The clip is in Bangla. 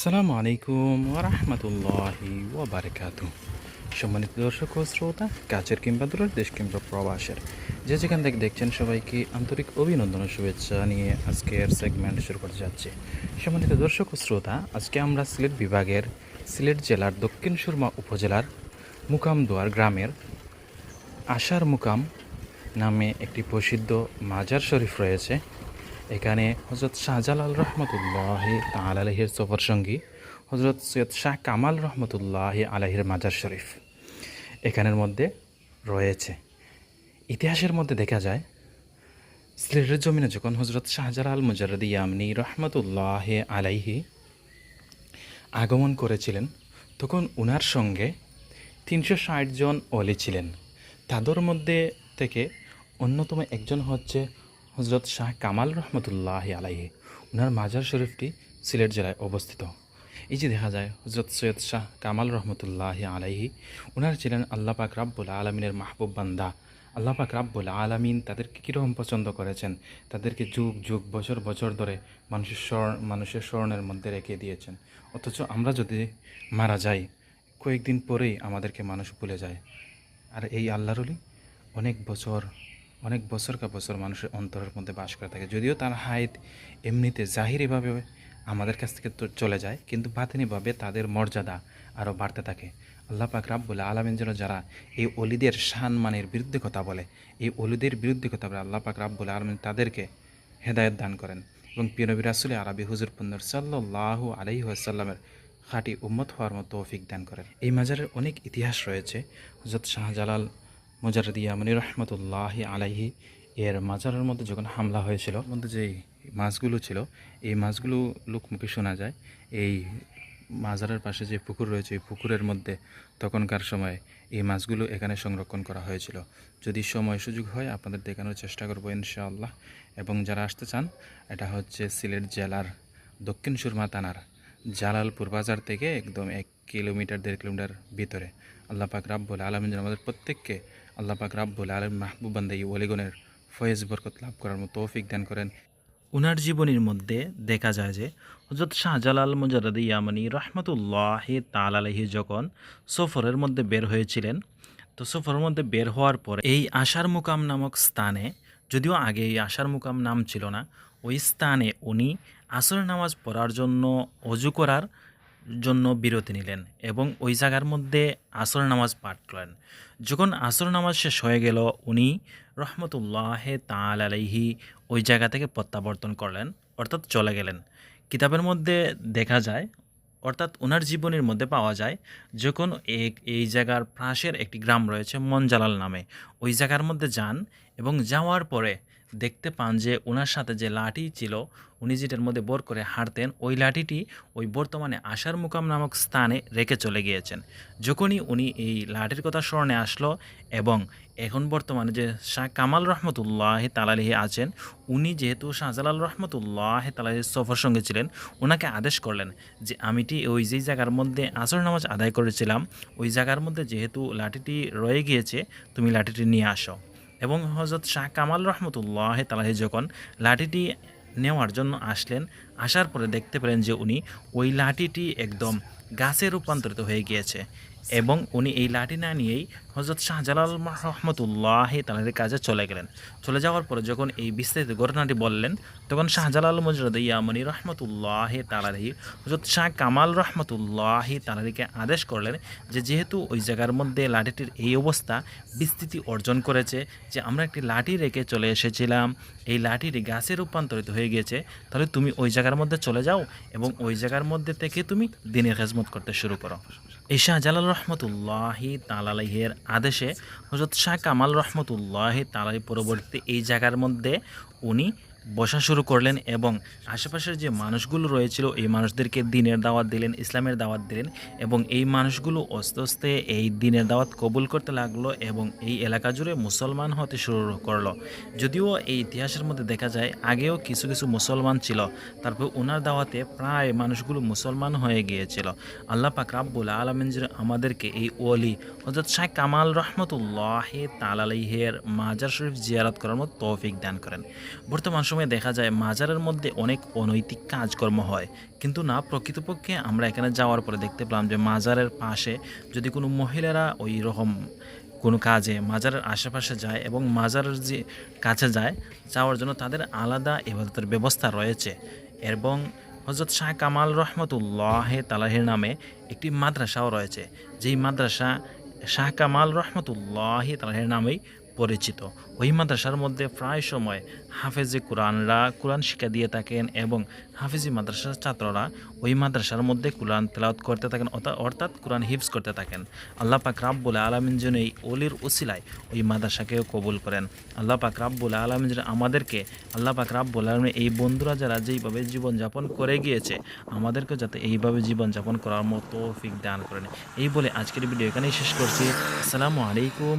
আসসালামু আলাইকুম ওরহমতুল্লাহি ওবরাকাতু সম্মানিত দর্শক ও শ্রোতা, কাছের কিংবা দূরের দেশ কিংবা প্রবাসের যে যেখান থেকে দেখছেন সবাইকে আন্তরিক অভিনন্দন ও শুভেচ্ছা নিয়ে আজকের সেগমেন্ট শুরু করতে যাচ্ছে। সম্মানিত দর্শক ও শ্রোতা, আজকে আমরা সিলেট বিভাগের সিলেট জেলার দক্ষিণ সুরমা উপজেলার মুকামদুয়ার গ্রামের আশার মুকাম নামে একটি প্রসিদ্ধ মাজার শরীফ রয়েছে। এখানে হজরত শাহজালাল রহমতুল্লাহ আলাহির সফর সঙ্গী হজরত সৈয়দ শাহ কামাল রহমতুল্লাহ আলাহির মাজার শরীফ। এখানের মধ্যে রয়েছে। ইতিহাসের মধ্যে দেখা যায়, সিলেটের জমিনে যখন হজরত শাহজালাল মুজারদি ইয়ামনি রহমতুল্লাহ আলাইহি আগমন করেছিলেন, তখন উনার সঙ্গে তিনশো ষাট জন অলি ছিলেন। তাদের মধ্যে থেকে অন্যতম একজন হচ্ছে হজরত শাহ কামাল রহমতুল্লাহ আলাইহি উনার মাজার শরীফটি সিলেট জেলায় অবস্থিত। এই যে দেখা যায়, হজরত সৈয়দ শাহ কামাল রহমতুল্লাহ আলাইহি উনার ছিলেন আল্লাহ পাক রাব্বুল আলমিনের মাহবুব বান্দা। আল্লাহ পাক রাব্বুল আলমিন তাদেরকে কীরকম পছন্দ করেছেন? তাদেরকে যুগ যুগ, বছর বছর ধরে মানুষের স্মরণ মানুষের স্মরণের মধ্যে রেখে দিয়েছেন। অথচ আমরা যদি মারা যাই, কয়েকদিন পরেই আমাদেরকে মানুষ ভুলে যায়। আর এই আল্লাহরলি অনেক বছর অনেক বছর কা বছর মানুষের অন্তরের মধ্যে বাস করে থাকে। যদিও তার হাইট এমনিতে জাহিরিভাবে আমাদের কাছ থেকে তো চলে যায়, কিন্তু বাতিনিভাবে তাদের মর্যাদা আরও বাড়তে থাকে। আল্লাহ পাক রাব্বুল আলমিন যেন যারা এই অলিদের সম্মানের বিরুদ্ধে কথা বলে, এই অলিদের বিরুদ্ধে কথা বলে, আল্লাহ পাক রাব্বুল আলমিন তাদেরকে হেদায়ত দান করেন। এবং পিনবী রাসুল আরবি হুজুর পুন্নর সাল্লাহ আলহি আসাল্লামের খাঁটি উম্মত হওয়ার মতো তৌফিক দান করেন। এই মাজারের অনেক ইতিহাস রয়েছে। হজরত শাহজালাল মুজারদিয়া মনি রহমতুল্লাহ আলাইহি এর মাজারের মধ্যে যখন হামলা হয়েছিল মধ্যে যে মাছগুলো ছিল, এই মাছগুলো লোকমুখে শোনা যায়। এই মাজারের পাশে যে পুকুর রয়েছে, এই পুকুরের মধ্যে তখনকার সময় এই মাছগুলো এখানে সংরক্ষণ করা হয়েছিল। যদি সময় সুযোগ হয়, আপনাদের দেখানোর চেষ্টা করব ইনশাআল্লাহ। এবং যারা আসতে চান, এটা হচ্ছে সিলেট জেলার দক্ষিণ সুরমা থানার জালালপুর বাজার থেকে একদম এক কিলোমিটার, দেড় কিলোমিটার ভিতরে। আল্লাহ পাক রাব্বুল আলমিন আমাদের প্রত্যেককে আল্লাহ পাক রাব্বুল আলম মাহবুব বান্দা এই ওলিগনের ফয়েজ বরকত লাভ করার মতো তৌফিক দান করেন। উনার জীবনীর মধ্যে দেখা যায় যে হজরত শাহজালাল মুজারদ ইয়ামানি রহমতুল্লাহ তালাহি যখন সফরের মধ্যে বের হয়েছিলেন, তো সফরের মধ্যে বের হওয়ার পরে এই আশার মুকাম নামক স্থানে, যদিও আগে এই আশার মুকাম নাম ছিল না, ওই স্থানে উনি আসর নামাজ পড়ার জন্য অজু করার জন্য বিরতি নিলেন এবং ওই জায়গার মধ্যে আসর নামাজ পাঠ করলেন। যখন আসর নামাজ শেষ হয়ে গেল, উনি রহমতুল্লাহ তাল আলাইহি ওই জায়গা থেকে প্রত্যাবর্তন করলেন, অর্থাৎ চলে গেলেন। কিতাবের মধ্যে দেখা যায়, অর্থাৎ ওনার জীবনের মধ্যে পাওয়া যায়, যখন এক, এই জায়গার পাশের একটি গ্রাম রয়েছে মনজালাল নামে। ওই জায়গার মধ্যে যান এবং যাওয়ার পরে দেখতে পান যে ওনার সাথে যে লাঠি ছিল, উনি যেটার মধ্যে বোর করে হাঁটতেন, ওই লাঠিটি ওই বর্তমানে আশার মুকাম নামক স্থানে রেখে চলে গিয়েছেন। যখনই উনি এই লাঠির কথা স্মরণে আসলো এবং এখন বর্তমানে যে শাহ কামাল রহমতুল্লাহ তালালিহি আছেন, উনি যেহেতু শাহজালাল রহমতুল্লাহ তালালির সফর সঙ্গে ছিলেন, ওনাকে আদেশ করলেন যে আমিটি ওই যেই জায়গার মধ্যে আসর নামাজ আদায় করেছিলাম, ওই জায়গার মধ্যে যেহেতু লাঠিটি রয়ে গিয়েছে, তুমি লাঠিটি নিয়ে আসো। এবং হজরত শাহ কামাল রহমতুল্লাহ তালাহি যখন লাঠিটি নেওয়ার জন্য আসলেন, আসার পরে দেখতে পেলেন যে উনি ওই লাঠিটি একদম গাছে রূপান্তরিত হয়ে গিয়েছে। এবং উনি এই লাঠি না নিয়েই হজরত শাহজালাল রহমতুল্লাহ তালাহির কাজে চলে গেলেন। চলে যাওয়ার পরে যখন এই বিস্তারিত ঘটনাটি বললেন, তখন শাহজালাল মজরদ ইয়ামনি রহমতুল্লাহ তালাহি হজরত শাহ কামাল রহমতুল্লাহ তালাহিকে আদেশ করলেন যে যেহেতু ওই জায়গার মধ্যে লাঠিটির এই অবস্থা বিস্তৃতি অর্জন করেছে যে আমরা একটি লাঠি রেখে চলে এসেছিলাম, এই লাঠিটি গাছে রূপান্তরিত হয়ে গিয়েছে, তাহলে তুমি ওই জায়গার মধ্যে চলে যাও এবং ওই জায়গার মধ্যে থেকে তুমি দিনের খেজমত করতে শুরু করো। এই শাহজালাল রহমতুল্লাহি তালালাইহের আদেশে হজরত শাহ কামাল রহমতুল্লাহি তালাই পরবর্তী এই জায়গার মধ্যে উনি বসা শুরু করলেন এবং আশেপাশের যে মানুষগুলো রয়েছিল, এই মানুষদেরকে দিনের দাওয়াত দিলেন, ইসলামের দাওয়াত দিলেন এবং এই মানুষগুলো আস্তে আস্তে এই দিনের দাওয়াত কবুল করতে লাগল এবং এই এলাকা জুড়ে মুসলমান হতে শুরু করল। যদিও এই ইতিহাসের মধ্যে দেখা যায়, আগেও কিছু কিছু মুসলমান ছিল, তারপর ওনার দাওয়াতে প্রায় মানুষগুলো মুসলমান হয়ে গিয়েছিল। আল্লাহ পাক রাব্বুল আলমিন আমাদেরকে এই ওলি হজরত শাহ কামাল রহমতুল্লাহ তালাইহের মাজার শরীফ জিয়ারত করার মতো তৌফিক দান করেন। বর্তমান সময় দেখা যায় মাজারের মধ্যে অনেক অনৈতিক কাজকর্ম হয়। কিন্তু না, প্রকৃতপক্ষে আমরা এখানে যাওয়ার পরে দেখতে পেলাম যে মাজারের পাশে যদি কোনো মহিলারা ওই রকম কোনো কাজে মাজারের আশেপাশে যায় এবং মাজারের যে কাছে যায়, যাওয়ার জন্য তাদের আলাদা ইবাদতের ব্যবস্থা রয়েছে। এবং হজরত শাহ কামাল রহমতুল্লাহ তালাহের নামে একটি মাদ্রাসাও রয়েছে। যেই মাদ্রাসা শাহ কামাল রহমতুল্লাহ তালাহের নামেই পরিচিত। ওই মাদ্রাসার মধ্যে প্রায় সময় হাফেজি কোরআনরা কোরআন শিক্ষা দিয়ে থাকেন এবং হাফেজি মাদ্রাসার ছাত্ররা ওই মাদ্রাসার মধ্যে কোরআন তেলাওয়াত করতে থাকেন অর্থাৎ- অর্থাৎ কোরআন হিফজ করতে থাকেন। আল্লাহ পাক রাব্বুল আলমিন যেন এই অলির উসিলায় ওই মাদ্রাসাকেও কবুল করেন। আল্লাহ পাক রাব্বুল আলমিন যেন আমাদেরকে আল্লাহ পাক রাব্বুল আলমিন এই বন্ধুরা যারা যেইভাবে জীবনযাপন করে গিয়েছে আমাদেরকে যাতে এইভাবে জীবনযাপন করার মতো তৌফিক দান করেন। এই বলে আজকের ভিডিও এখানেই শেষ করছি। আসসালামু আলাইকুম।